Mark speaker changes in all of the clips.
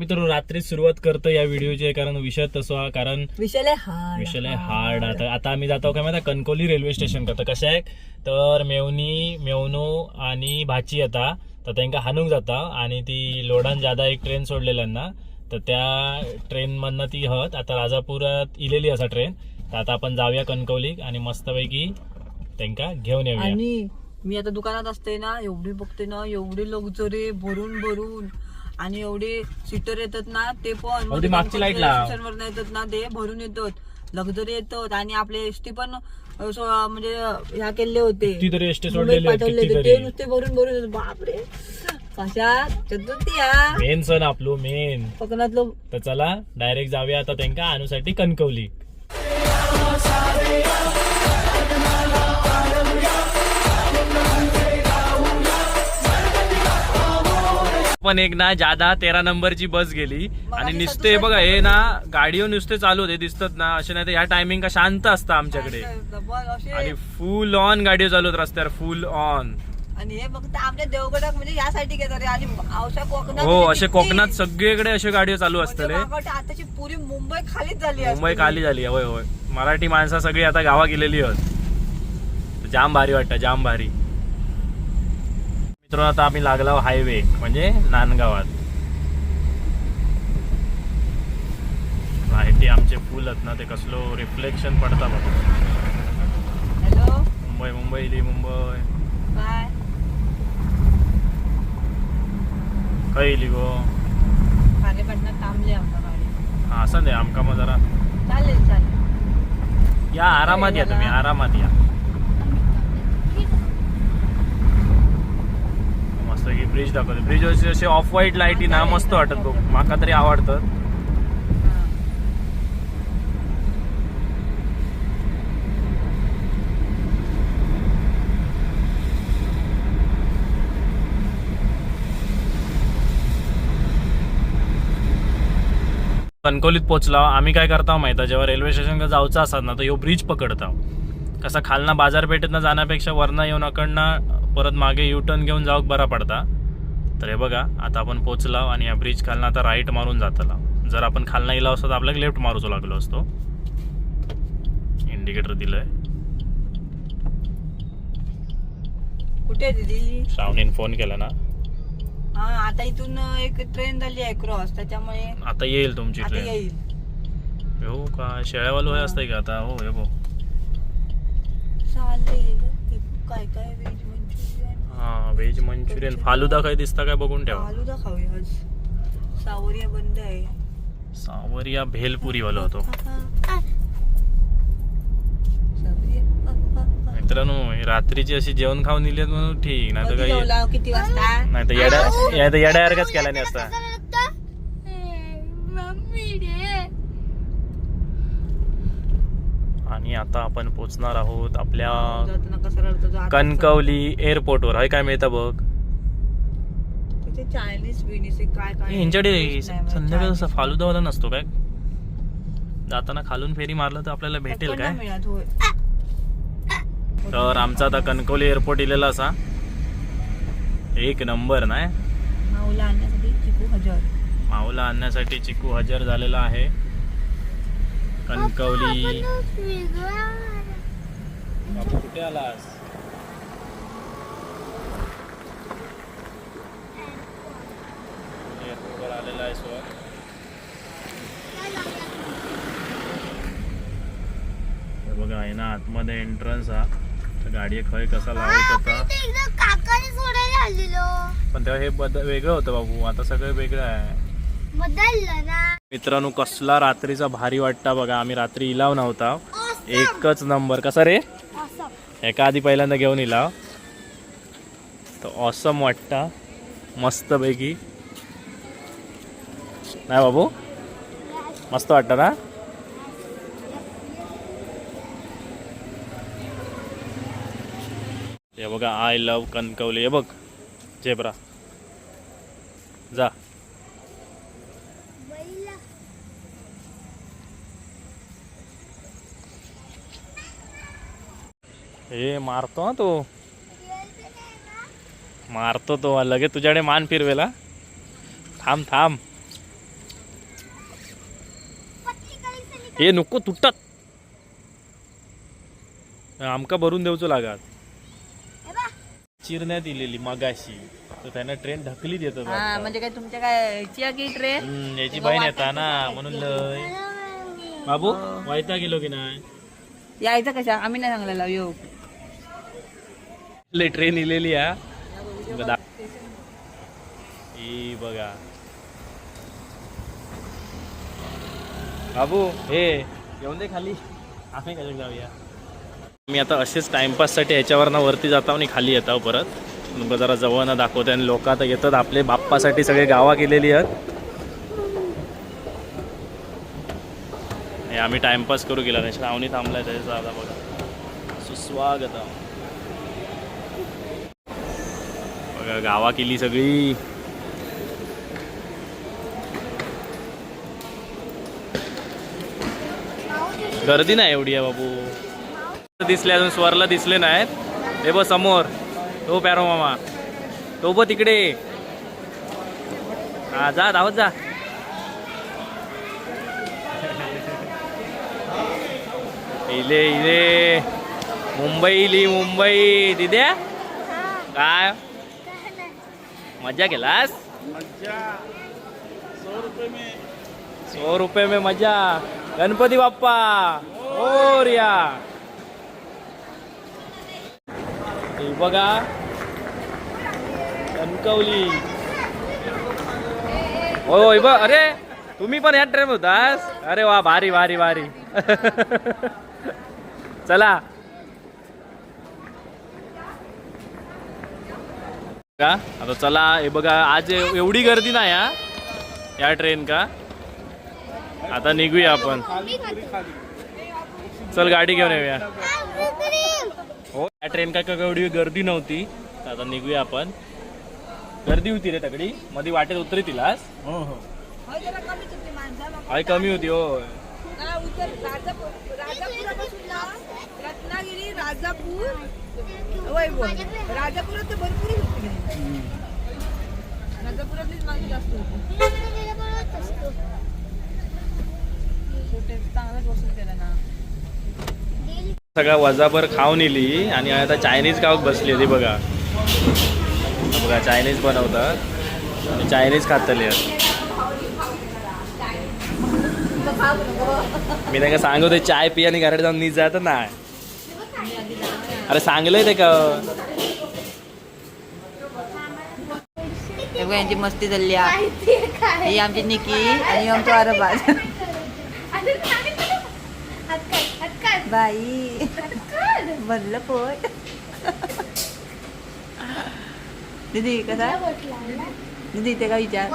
Speaker 1: मी तर रात्री सुरुवात करतो या व्हिडिओची कारण विषय तसो हा कारण
Speaker 2: विषय हार्ड
Speaker 1: विषय हार्ड आता. आता आम्ही जातो काय माहिती कणकोली रेल्वे स्टेशन करतो. कशा आहे तर मेवणी मेवनो आणि भाची येता तर त्यांका हानूक जाता आणि ती लोडान जादा एक ट्रेन सोडलेल्यांना तर त्या ट्रेन मधनं ती हत. आता राजापुरात इलेली असा ट्रेन तर आता आपण जाऊया कणकवलीक आणि मस्तपैकी त्यांका घेऊन येऊया.
Speaker 2: आणि मी आता दुकानात असते ना एवढी बघते ना एवढे लोक जरे भरून भरून. आणि एवढे सीटर येतात ना ते पण.
Speaker 1: अहो, ती मागची light लाव.
Speaker 2: वर येतात ना ते भरून येतात. लक्झरी येतात आणि आपले एसटी पण म्हणजे ह्या केले होते.
Speaker 1: एसटी
Speaker 2: मुंबईत
Speaker 1: सोडलेले आहेत
Speaker 2: पाठवले होते. ते नुसते भरून भरून येतात. बापरे. कशा? चतुर्थी हा
Speaker 1: मेन सण आपलो मेन
Speaker 2: कोकणातलं
Speaker 1: तर चला डायरेक्ट जाऊया आता त्यांका आणूसाठी कणकवली. पण एक ना जादा तेरा नंबरची बस गेली. आणि नुसते बघा हे ना गाडीवर नुसते चालू होते दिसतात ना असे नाही तर ह्या टायमिंग का शांत असतं आमच्याकडे. आणि फुल ऑन गाडी चालू होत रस्त्यावर फुल ऑन
Speaker 2: आणि हे फक्त देवगडात म्हणजे यासाठी घेतात रे आणि अशा कोकणात
Speaker 1: हो
Speaker 2: म्हणजे
Speaker 1: असे कोकणात सगळीकडे असे गाडी चालू
Speaker 2: म्हणजे मला वाटतं आताची पुरी मुंबई खालीच झाली.
Speaker 1: मुंबई खाली झाली होय होय. मराठी माणसं सगळी आता गावा गेलेली आहेत. जाम भारी वाटतं जाम भारी. मित्रांनो आता आम्ही लागला हायवे म्हणजे नांदगावात. लाईटी आमचे फुल आहेत ना ते कसलो रिफ्लेक्शन पडता बघ.
Speaker 2: हॅलो
Speaker 1: मुंबई मुंबई इली मुंबई. खय इली गो? हा असं दे आमका मग जरा. या आरामात या तुम्ही आरामात या. मस्त की ब्रिज दाखवते. ब्रिज असे ऑफ व्हाईट लाईटी ना मस्त वाटत बघ. माका तरी आवडतात
Speaker 2: हा.
Speaker 1: कणकोलीत पोचला. आम्ही काय करता माहिती आहे, जेव्हा रेल्वे स्टेशन जाऊचं असतात ना तर ह्यो ब्रिज पकडता. कसा खालना बाजारपेठेतनं जाण्यापेक्षा वरनं येऊन अकडनं परत मागे यू टर्न घेऊन जाऊक बरा पडता? तर हे बघा आता आपण पोचला आणि या ब्रिज खालनं आता राईट मारून जातला जर आपण खालनं गेला असतो तर आपल्याला लेफ्ट मारूचो लागलो असतो. इंडिकेटर दिलंय.
Speaker 2: कुठे दीदी?
Speaker 1: श्रावणीने फोन केला ना.
Speaker 2: हा आता इथून एक ट्रेन झाली आहे क्रॉस त्याच्यामुळे
Speaker 1: आता येईल तुमची
Speaker 2: आता
Speaker 1: ट्रेन
Speaker 2: येईल.
Speaker 1: हो का शेळ्यावालो असतंय का आता? हो हे बघ.
Speaker 2: चालेल हे काय काय मंचुरियन
Speaker 1: हा व्हेज मंचुरियन. फालुदा काय दिसता काय बघून ठेवा.
Speaker 2: आलू दाखवूया आज. सावरिया बंद आहे.
Speaker 1: सावरिया भेलपुरी वाला होतो.
Speaker 2: सावरिया.
Speaker 1: मित्रांनो हे रात्रीची अशी जेवण खाऊन दिली म्हणून ठीक नाही तर काही
Speaker 2: जेवला? किती वाजता?
Speaker 1: नाही तर येड्या या तर येड्यासारखाच केला नाही असता. आणि आता आपण पोचणार आहोत आपल्या कणकवली एअरपोर्टवर हाय काय मिळतं बघ?
Speaker 2: चायनीज बिनीज काय
Speaker 1: यांच्याकडे. फालुदावाला नसतो काय? जाताना खालून फेरी मारलं तर आपल्याला भेटेल काय? तर आमचा आता कणकवली एअरपोर्ट इलेला असा. एक नंबर नाही?
Speaker 2: माऊला आणण्यासाठी चिकू हजार.
Speaker 1: माऊला आणण्यासाठी चिकू हजर झालेला आहे. कणकवली बापू कुठे आलास? एअरपोर्टवर आलेला आहे बघा आहे ना आतमध्ये एंट्रन्स हा. तर गाडी खय कसा लावत होता. पण तेव्हा हे बद वेगळं होतं बाबू आता सगळं वेगळं आहे.
Speaker 3: बदललं ना.
Speaker 1: मित्रांनो कसला रात्रीचा भारी वाटता बघा. आम्ही रात्री इलाव नव्हता. एकच नंबर. कसा रे? एका आधी पहिल्यांदा घेऊन इलाव. तर ऑसम वाटता. मस्तपैकी. नाही बाबू? मस्त वाटतं ना? हे बघा आय लव कणकवली. हे बघ झेब्रा जा. हे मारतो ना तो. मारतो तो लगे तुझ्याकडे मान फिरवेला थांब थांब. हे नको तुटतात आमका भरून देऊचो लागत. चिरण्या दिलेली मगाशी. तर त्याने ट्रेन
Speaker 2: ढकली
Speaker 1: देत
Speaker 2: म्हणजे काय तुमच्या काय याची ट्रेन
Speaker 1: याची बाई येता ना म्हणून लय. बाबू वायता गेलो की नाही?
Speaker 2: यायचं कशा? आम्ही नाही सांगलेला योग
Speaker 1: लय ट्रेन इलेली आहे. बघा. बघा. बाबू हे येऊन दे खाली. आम्ही कशाला जाऊया? मी आता असेच टाइमपाससाठी याच्यावर ना वरती जातो आणि खाली येतो परत. मग जरा जवळ ना दाखवते आणि लोक आता येतात. आपले बाप्पासाठी सगळे गावा केलेली आहेत. हे आम्ही टाइमपास करू गेला. नाही श्रावणी थांबलाय त्याच्या आता बघा. सुस्वागत बघा गावा केली सगळी. गर्दी नाही एवढी आहे बाबू. दिसले अजून स्वरला दिसले नाहीत. हे बघ समोर. तो पॅरो मामा. तो बघ तिकडे. हा जा धावत जा. इले इले. मुंबई इली मुंबई. दिद्या काय? मजा केलास? सौ रुपये में. मजा गणपती बाप्पा. मोरया हे बघा. कणकवली. होय बघ. अरे तुम्ही पण ह्या ट्रेन होतास? अरे वा भारी भारी भारी. चला. का? आता चला हे बघा आज एवढी गर्दी नाही हा? या ट्रेन का? आता निघूया आपण. चल गाडी घेऊन येऊया. हो या ट्रेन का काय एवढी गर्दी नव्हती? आता निघूया आपण. गर्दी होती रे तगडी. मध्ये वाटेत उतरी तिलास हाय कमी होती हो
Speaker 2: राजापूर. वैभव राजापुरात तर भरपूर होती राजापुरातलीच माणसं जास्त होती. चांगलाच केला ना.
Speaker 1: सगळा वजाभर खाऊन इली आणि आता चायनीज गावात बसली होती बघा. बघा चायनीज बनवतात आणि चायनीज खातली मी त्यांना सांगतो चाय पी आणि घरात जाऊन नीट जात नाही. अरे सांगलंय ते का?
Speaker 2: बघा यांची मस्ती चालली आहे ही आमची निकी आणि आमचं अरबाज बाई. भरलं पोट. दीदी कसा? दीदी ते का विचार?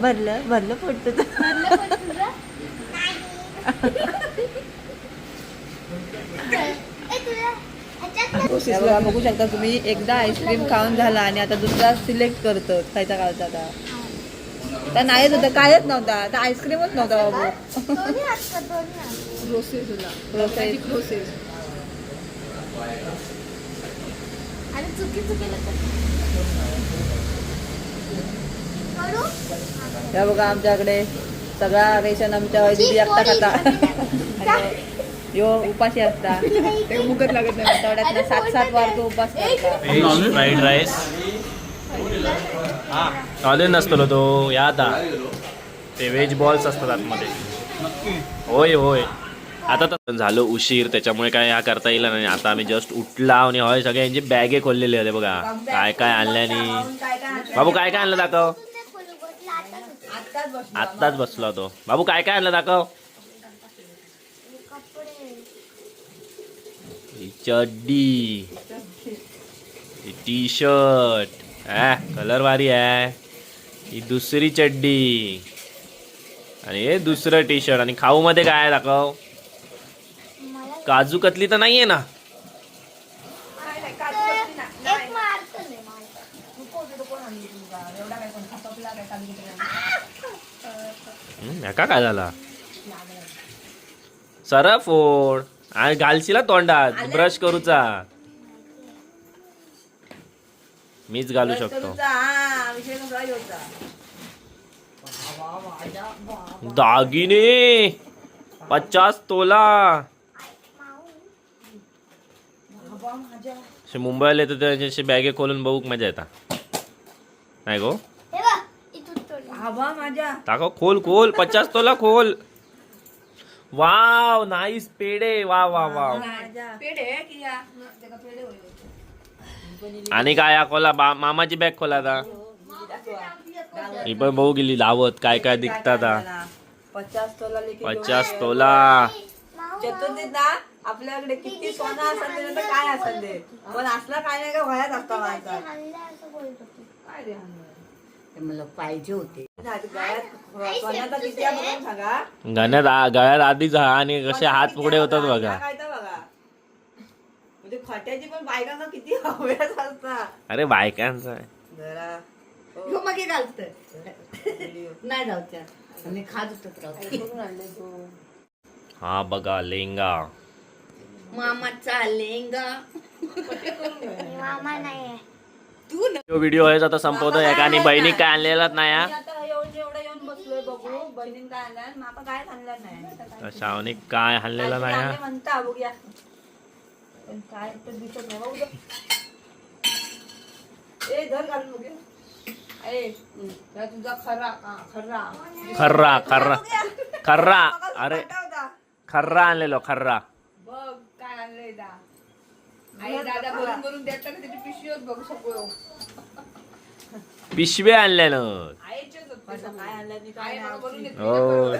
Speaker 2: भरलं भरलं पोट तुझं? बघा, शकता तुम्ही. एकदा आईस्क्रीम खाऊन झाला आणि आता दुसरा सिलेक्ट करतो. खायचा खायचा आता. तर नाहीच होतं. कायच नव्हता. आता आईस्क्रीमच नव्हता बाबू. प्रोसेस बघा आमच्याकडे. सगळा रेशन आमच्या दिदी एकटा खाता यो उपाशी असता. ते मुकत लागत नाही आठवड्यात सात सात वार तो उपास करता.
Speaker 1: व्हेज फ्राईड राईस नॉलेज नसतो तो या आता ते व्हेज बॉल्स असतात आतमध्ये. होय होय. आता तर झालं उशीर त्याच्यामुळे काय ह्या करता येईल नाही आता आम्ही जस्ट उठला आणि होय सगळे यांची बॅगे खोललेले होते बघा. काय काय आणल्यानी बाबू काय काय आणलं दाखव. आत्ताच बसला तो. बाबू काय काय आणलं दाखव. चड्डी. टी शर्ट हा कलर भारी आहे. ही दुसरी चड्डी. आणि हे दुसरं टी शर्ट आणि खाऊ मध्ये काय दाखव. काजू कतली तर नाहीये ना?
Speaker 3: एक मारतो
Speaker 1: हम्म, ह्याका काय झाला सर फोड आणि घालशीला तोंडात. ब्रश करूचा. मीच घालू शकतो.
Speaker 2: हा
Speaker 1: दागिने.
Speaker 4: पचास तोला. मुंबईला येतं त्याचे बॅगे खोलून बघूक मजा येता. नाही गो.
Speaker 3: हे
Speaker 2: माझ्या.
Speaker 4: टाका खोल खोल. पचास तोला खोल. वाव नाईस पेडे वा वा वा आणि काय खोला? बा- मामाची बॅग खोला आता. ही पण बघू गेली लावत काय काय दिखतात हा.
Speaker 2: पचास तोला लेखी
Speaker 4: पचास तोला.
Speaker 2: चतुर्थीत ना आपल्याकडे किती सोनं असेल ते नाही तर काय असेल पण असला काय नाही का भयात असता. काय?
Speaker 5: ते मला पाहिजे होते.
Speaker 4: गण्यात आ- गळ्यात आधीच हा आणि कसे हात पुढे होतात बघा
Speaker 2: म्हणजे खट्याची पण बायकांना किती हव्यास असतात.
Speaker 4: अरे बायकांचा आहे.
Speaker 2: जरा. हो,
Speaker 5: ह्यो मागे घालत.
Speaker 2: व्हिडिओ.
Speaker 5: नाही जाऊच्या आणि खात होत राहते
Speaker 2: कुठून आणले तू
Speaker 4: हा बघा लेंगा.
Speaker 5: मामाचा लेंगा.
Speaker 3: मामा नाही आहे.
Speaker 5: तू
Speaker 4: व्हिडिओ आहे आता संपवतो. एकाने बहिणी काय आणलेलाच नाही हा.
Speaker 2: बहिणीन काय
Speaker 4: आणलेला नाही हा. खर्रा. खर्रा. खर्रा अरे. खर्रा आणलेलो खर्रा
Speaker 2: बघ काय आणलंय दा आई दादा भरून भरून देतात त्याची पिशवी होत बघू शकतो.
Speaker 4: पिशवे आणलेलं
Speaker 2: काय आणलं मी काय नाही.
Speaker 4: हो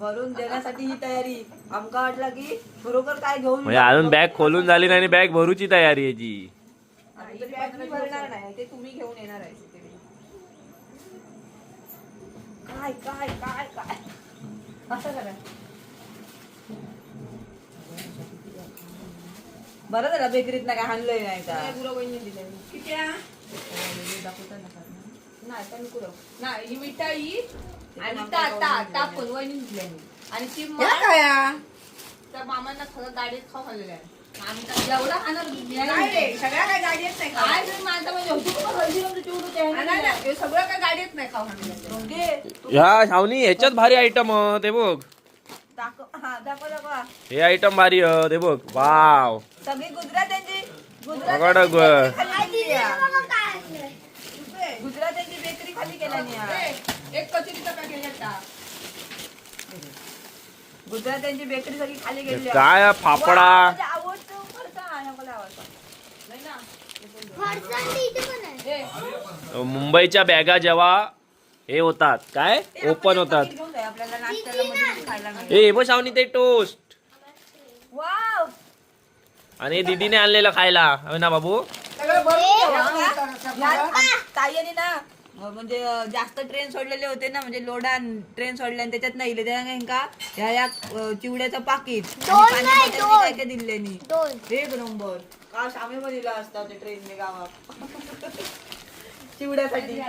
Speaker 2: भरून देण्यासाठी ही तयारी. आमका वाटला की बरोबर काय घेऊन
Speaker 4: म्हणजे अजून बॅग खोलून झाली नाही आणि बॅग भरूची तयारी याची
Speaker 2: आणि तरी पण मी भरणार नाही ते तुम्ही घेऊन येणार आहे तरी. काय काय काय काय? असं करा. बरं झालं बेकरीत ना काय आणलंय नाही का? किती आहे? दाखवता नका ना.
Speaker 6: नाही पण कुरव नाही ही मिठाई आणि ता ता टाकून वहिनी दिली आणि ती
Speaker 5: या
Speaker 6: मा-
Speaker 5: काय?
Speaker 6: त्या मामांना खरं गाडीत खाऊ घाललेलं आहे खाणार
Speaker 2: सगळ्या काय गाडी येत नाही का
Speaker 6: काय माझं म्हणजे सगळं काय गाडीत नाही खाऊ घाललेलं
Speaker 4: ह्या शावनी ह्याच्यात भारी आयटम ते बघ.
Speaker 2: हा
Speaker 4: हे आयटम भारी आहे, ते बघ. वाव
Speaker 2: सगळी गुजरात्यांची
Speaker 4: अगं ग.
Speaker 2: गुजरात्यांची खाली केली आहे.
Speaker 3: बघा काय आणलंय.
Speaker 2: गुजरात्यांची बेकरी खाली केल्यानी आहे.
Speaker 6: ए, एक कचोरीचा पॅकेट घेता
Speaker 2: गुजरात्यांची बेकरी सगळी खाली गेली आहे.
Speaker 4: काय फाफडा?
Speaker 2: वा, म्हणजे आवडतो.
Speaker 4: मुंबईच्या बॅगा जेव्हा हे होतात काय? ओपन होतात.
Speaker 2: आपल्याला नाश्त्याला मध्ये मध्ये खायला मिळेल.
Speaker 4: ए बघ शावनी ते टोस्ट.
Speaker 2: वाव.
Speaker 4: आणि दीदीने आणलेलं खायला. हो ना बाबू?
Speaker 2: ताईने ना म्हणजे जास्त ट्रेन सोडलेले होते ना म्हणजे लोडा ट्रेन सोडले आणि त्याच्यात नाही त्या ह्या या चिवड्याचं पाकिट
Speaker 3: दोन नाही, दोन.
Speaker 2: काय काय दिले नी
Speaker 3: दोन.
Speaker 2: एक नंबर. काश आम्ही पण दिला असता ते ट्रेनने गावात. चिवड्यासाठी.